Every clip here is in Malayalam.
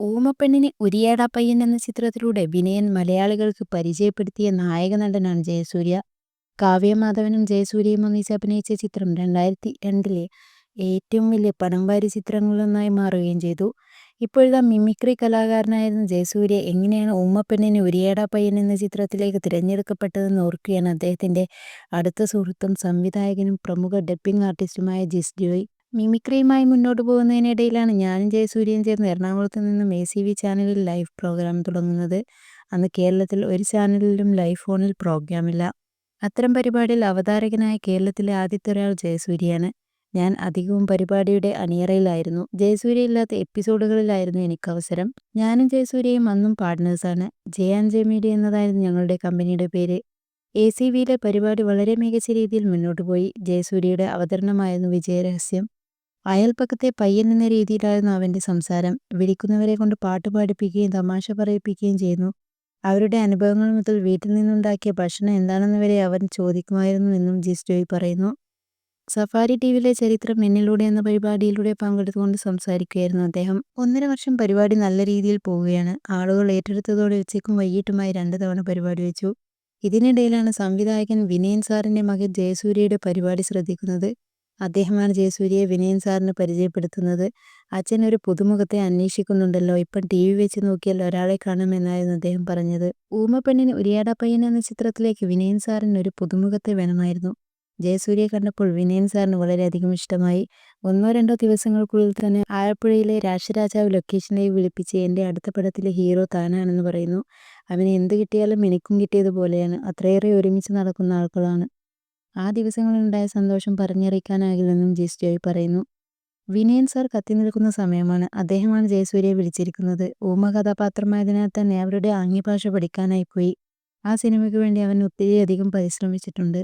ഊമപ്പെണ്ണിനെ ഉരിയാടാ പയ്യൻ എന്ന ചിത്രത്തിലൂടെ വിനയൻ മലയാളികൾക്ക് പരിചയപ്പെടുത്തിയ നായക നടനാണ് ജയസൂര്യ. കാവ്യമാധവനും ജയസൂര്യയും ഒന്നിച്ച് അഭിനയിച്ച ചിത്രം രണ്ടായിരത്തി രണ്ടിലെ ഏറ്റവും വലിയ പണം വാരി ചിത്രങ്ങളിലൊന്നായി മാറുകയും ചെയ്തു. ഇപ്പോഴത്തെ മിമിക്രി കലാകാരനായിരുന്ന ജയസൂര്യ എങ്ങനെയാണ് ഊമപ്പെണ്ണിനെ ഉരിയേടാ പയ്യൻ എന്ന ചിത്രത്തിലേക്ക് തിരഞ്ഞെടുക്കപ്പെട്ടതെന്ന് ഓർക്കുകയാണ് അദ്ദേഹത്തിന്റെ അടുത്ത സുഹൃത്തും സംവിധായകനും പ്രമുഖ ഡബ്ബിംഗ് ആർട്ടിസ്റ്റുമായ ജിസ് ജോയ്. മിമിക്രിയുമായി മുന്നോട്ട് പോകുന്നതിനിടയിലാണ് ഞാനും ജയസൂര്യയും ചേർന്ന് എറണാകുളത്ത് നിന്നും എ സി വി ചാനലിൽ ലൈവ് പ്രോഗ്രാം തുടങ്ങുന്നത്. അന്ന് കേരളത്തിൽ ഒരു ചാനലിലും ലൈവ് ഫോണിൽ പ്രോഗ്രാമില്ല. അത്തരം പരിപാടിയിൽ അവതാരകനായ കേരളത്തിലെ ആദ്യത്തെ ഒരാൾ ജയസൂര്യയാണ്. ഞാൻ അധികവും പരിപാടിയുടെ അണിയറയിലായിരുന്നു. ജയസൂര്യ ഇല്ലാത്ത എപ്പിസോഡുകളിലായിരുന്നു എനിക്ക് അവസരം ഞാനും ജയസൂര്യയും അന്നും പാർട്ട്നേഴ്സാണ്. ജെ ആൻഡ് ജെ മീഡിയ എന്നതായിരുന്നു ഞങ്ങളുടെ കമ്പനിയുടെ പേര്. എ സി വിയിലെ പരിപാടി വളരെ മികച്ച രീതിയിൽ മുന്നോട്ട് പോയി. ജയസൂര്യയുടെ അവതരണമായിരുന്നു വിജയരഹസ്യം. അയൽപ്പക്കത്തെ പയ്യൻ എന്ന രീതിയിലായിരുന്നു അവന്റെ സംസാരം. വിളിക്കുന്നവരെ കൊണ്ട് പാട്ട് പാടിപ്പിക്കുകയും തമാശ പറയിപ്പിക്കുകയും ചെയ്യുന്നു അവരുടെ അനുഭവങ്ങൾ മുതൽ വീട്ടിൽ നിന്നുണ്ടാക്കിയ ഭക്ഷണം എന്താണെന്ന് വരെ അവൻ ചോദിക്കുമായിരുന്നു എന്നും ജിസ്റ്റോയി പറയുന്നു. സഫാരി ടിവിയിലെ ചരിത്രം എന്നിലൂടെ എന്ന പരിപാടിയിലൂടെ പങ്കെടുത്തുകൊണ്ട് സംസാരിക്കുകയായിരുന്നു അദ്ദേഹം. ഒന്നര വർഷം പരിപാടി നല്ല രീതിയിൽ പോവുകയാണ്. ആളുകൾ ഏറ്റെടുത്തതോടെ ഉച്ചയ്ക്കും വൈകിട്ടുമായി രണ്ട് തവണ പരിപാടി വെച്ചു. ഇതിനിടയിലാണ് സംവിധായകൻ വിനയൻ സാറിന്റെ മകൻ ജയസൂര്യയുടെ പരിപാടി ശ്രദ്ധിക്കുന്നത്. അദ്ദേഹമാണ് ജയസൂര്യയെ വിനയൻ സാറിന് പരിചയപ്പെടുത്തുന്നത്. അച്ഛൻ ഒരു പുതുമുഖത്തെ അന്വേഷിക്കുന്നുണ്ടല്ലോ. ഇപ്പം ടി വി വെച്ച് നോക്കിയാൽ ഒരാളെ കാണുമെന്നായിരുന്നു അദ്ദേഹം പറഞ്ഞത്. ഊമപ്പെണ്ണിന് ഉരിയാടപ്പയ്യൻ എന്ന ചിത്രത്തിലേക്ക് വിനയൻ സാറിന് ഒരു പുതുമുഖത്തെ വേണമായിരുന്നു. ജയസൂര്യയെ കണ്ടപ്പോൾ വിനയൻ സാറിന് വളരെയധികം ഇഷ്ടമായി. ഒന്നോ രണ്ടോ ദിവസങ്ങൾക്കുള്ളിൽ തന്നെ ആലപ്പുഴയിലെ രാഷ്ട്രരാജാവ് ലൊക്കേഷനിലേക്ക് വിളിപ്പിച്ച് എന്റെ അടുത്ത പടത്തിലെ ഹീറോ താനാണെന്ന് പറയുന്നു. അവന് എന്ത് കിട്ടിയാലും എനിക്കും കിട്ടിയതുപോലെയാണ് അത്രയേറെ ഒരുമിച്ച് നടക്കുന്ന ആളുകളാണ്. ആ ദിവസങ്ങളിലുണ്ടായ സന്തോഷം പറഞ്ഞറിയിക്കാനാകില്ലെന്നും ജയസൂര്യ പറയുന്നു. വിനയൻ സാർ കത്തി നിൽക്കുന്ന സമയമാണ് അദ്ദേഹമാണ് ജയസൂര്യയെ വിളിച്ചിരിക്കുന്നത്. ഊമ കഥാപാത്രമായതിനാൽ തന്നെ അവരുടെ ആംഗ്യഭാഷ പഠിക്കാനായി പോയി. ആ സിനിമയ്ക്ക് വേണ്ടി അവൻ ഒത്തിരിയധികം പരിശ്രമിച്ചിട്ടുണ്ട്.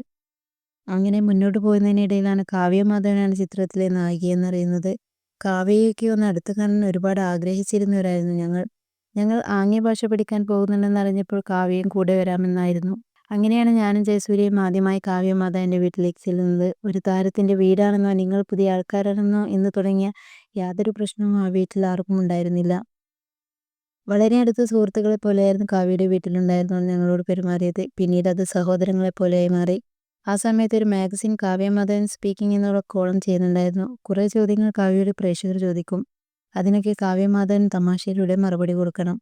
അങ്ങനെ മുന്നോട്ട് പോകുന്നതിനിടയിലാണ് കാവ്യമാധവനാണ് ചിത്രത്തിലെ നായികയെന്നറിയുന്നത് കാവ്യയൊക്കെ ഒന്ന് അടുത്ത് കാണാൻ ഒരുപാട് ആഗ്രഹിച്ചിരുന്നവരായിരുന്നു ഞങ്ങൾ. ഞങ്ങൾ ആംഗ്യഭാഷ പഠിക്കാൻ പോകുന്നുണ്ടെന്ന് അറിഞ്ഞപ്പോൾ കാവ്യയും കൂടെ വരാമെന്നായിരുന്നു. അങ്ങനെയാണ് ഞാനും ജയസൂര്യയും ആദ്യമായി കാവ്യമാതാവിന്റെ വീട്ടിലേക്ക് ചെല്ലുന്നത്. ഒരു താരത്തിന്റെ വീടാണെന്നോ നിങ്ങൾ പുതിയ ആൾക്കാരാണെന്നോ എന്ന് തുടങ്ങിയ യാതൊരു പ്രശ്നവും ആ വീട്ടിൽ ആർക്കും ഉണ്ടായിരുന്നില്ല. വളരെ അടുത്ത സുഹൃത്തുക്കളെ പോലെയായിരുന്നു കാവ്യയുടെ വീട്ടിലുണ്ടായിരുന്നു ഞങ്ങളോട് പെരുമാറിയത്. പിന്നീട് അത് സഹോദരങ്ങളെ പോലെയായി മാറി. ആ സമയത്ത് ഒരു മാഗസിൻ കാവ്യമാധവൻ സ്പീക്കിംഗ് എന്നുള്ള കോളം ചെയ്യുന്നുണ്ടായിരുന്നു. കുറേ ചോദ്യങ്ങൾ കാവ്യയുടെ പ്രേക്ഷകർ ചോദിക്കും. അതിനൊക്കെ കാവ്യമാധവൻ തമാശയിലൂടെ മറുപടി കൊടുക്കണം.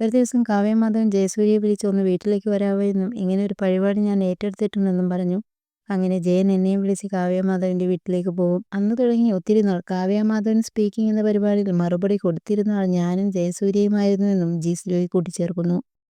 ഒരു ദിവസം കാവ്യമാധവൻ ജയസൂര്യയെ വിളിച്ച് ഒന്ന് വീട്ടിലേക്ക് വരാമെന്നും ഇങ്ങനെ ഒരു പരിപാടി ഞാൻ ഏറ്റെടുത്തിട്ടുണ്ടെന്നും പറഞ്ഞു. അങ്ങനെ ജയൻ എന്നെയും വിളിച്ച് കാവ്യമാധവന്റെ വീട്ടിലേക്ക് പോകും. അന്ന് തുടങ്ങി ഒത്തിരി നാൾ കാവ്യമാധവൻ സ്പീക്കിംഗ് എന്ന പരിപാടിയിൽ മറുപടി കൊടുത്തിരുന്ന ആൾ ഞാനും ജയസൂര്യയുമായിരുന്നു എന്നും ജി ജോയി കൂട്ടിച്ചേർക്കുന്നു.